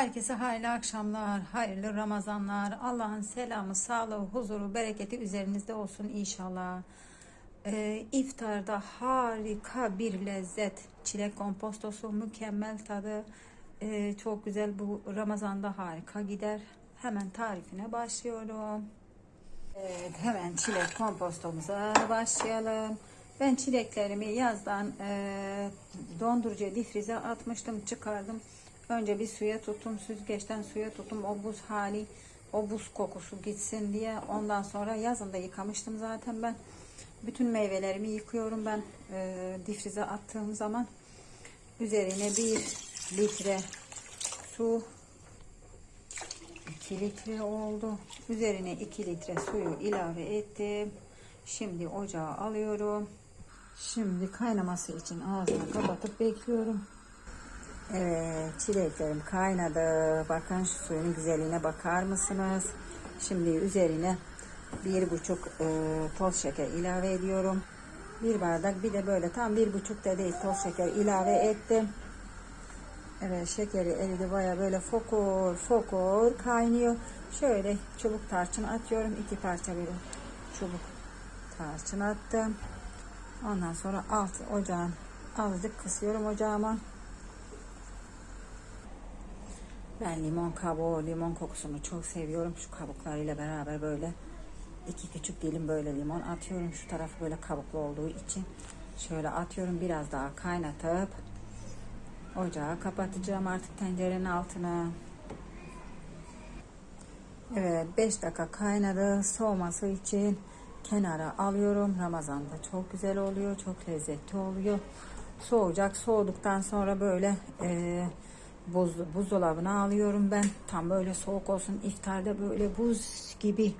Herkese hayırlı akşamlar, hayırlı Ramazanlar. Allah'ın selamı, sağlığı, huzuru, bereketi üzerinizde olsun inşallah. Ee, iftarda harika bir lezzet. Çilek kompostosu mükemmel tadı. Ee, çok güzel bu Ramazan'da harika gider. Hemen tarifine başlıyorum. Evet, hemen çilek kompostomuza başlayalım. Ben çileklerimi yazdan e, dondurucuya difrize atmıştım, çıkardım. Önce bir suya tuttum, süzgeçten suya tuttum. O buz hali, o buz kokusu gitsin diye. Ondan sonra yazın da yıkamıştım zaten ben. Bütün meyvelerimi yıkıyorum ben e, difrize attığım zaman. Üzerine bir litre su 2 litre oldu. Üzerine 2 litre suyu ilave ettim. Şimdi ocağa alıyorum. Şimdi kaynaması için ağzını kapatıp bekliyorum. Evet çileklerim kaynadı. Bakın şu suyun güzelliğine bakar mısınız? Şimdi üzerine bir buçuk e, toz şeker ilave ediyorum. Bir bardak bir de böyle tam bir buçuk da değil toz şeker ilave ettim. Evet şekeri eridi baya böyle fokur fokur kaynıyor. Şöyle çubuk tarçın atıyorum. iki parça böyle çubuk tarçın attım. Ondan sonra alt ocağın azıcık kısıyorum ocağıma. Ben limon kabuğu, limon kokusunu çok seviyorum. Şu kabuklarıyla beraber böyle iki küçük dilim böyle limon atıyorum. Şu tarafı böyle kabuklu olduğu için şöyle atıyorum. Biraz daha kaynatıp ocağı kapatacağım artık tencerenin altına. Evet 5 dakika kaynadı. Soğuması için kenara alıyorum. Ramazan'da çok güzel oluyor. Çok lezzetli oluyor. Soğuyacak. Soğuduktan sonra böyle e, buz, buzdolabına alıyorum ben. Tam böyle soğuk olsun. İftarda böyle buz gibi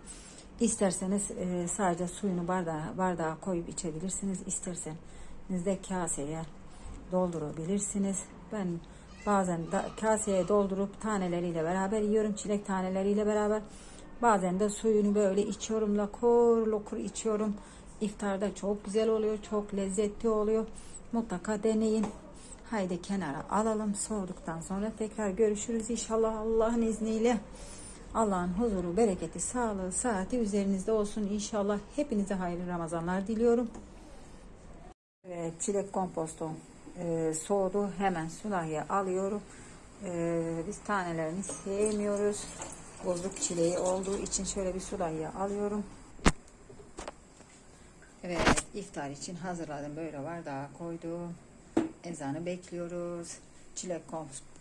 isterseniz e, sadece suyunu bardağa, bardağa koyup içebilirsiniz. İsterseniz de kaseye doldurabilirsiniz. Ben bazen da kaseye doldurup taneleriyle beraber yiyorum. Çilek taneleriyle beraber. Bazen de suyunu böyle içiyorum. Lokur lokur içiyorum. İftarda çok güzel oluyor. Çok lezzetli oluyor. Mutlaka deneyin. Haydi kenara alalım. Soğuduktan sonra tekrar görüşürüz inşallah Allah'ın izniyle. Allah'ın huzuru, bereketi, sağlığı, saati üzerinizde olsun inşallah. Hepinize hayırlı Ramazanlar diliyorum. Evet, çilek kompostu e, soğudu. Hemen sulahiye alıyorum. E, biz tanelerini sevmiyoruz. Bozuk çileği olduğu için şöyle bir sulahiye alıyorum. Evet, iftar için hazırladım. Böyle bardağa koydum. Ezanı bekliyoruz. Çilek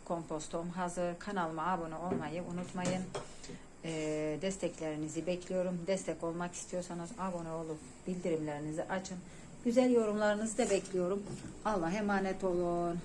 kompostom hazır. Kanalıma abone olmayı unutmayın. Ee, desteklerinizi bekliyorum. Destek olmak istiyorsanız abone olup bildirimlerinizi açın. Güzel yorumlarınızı da bekliyorum. Allah emanet olun.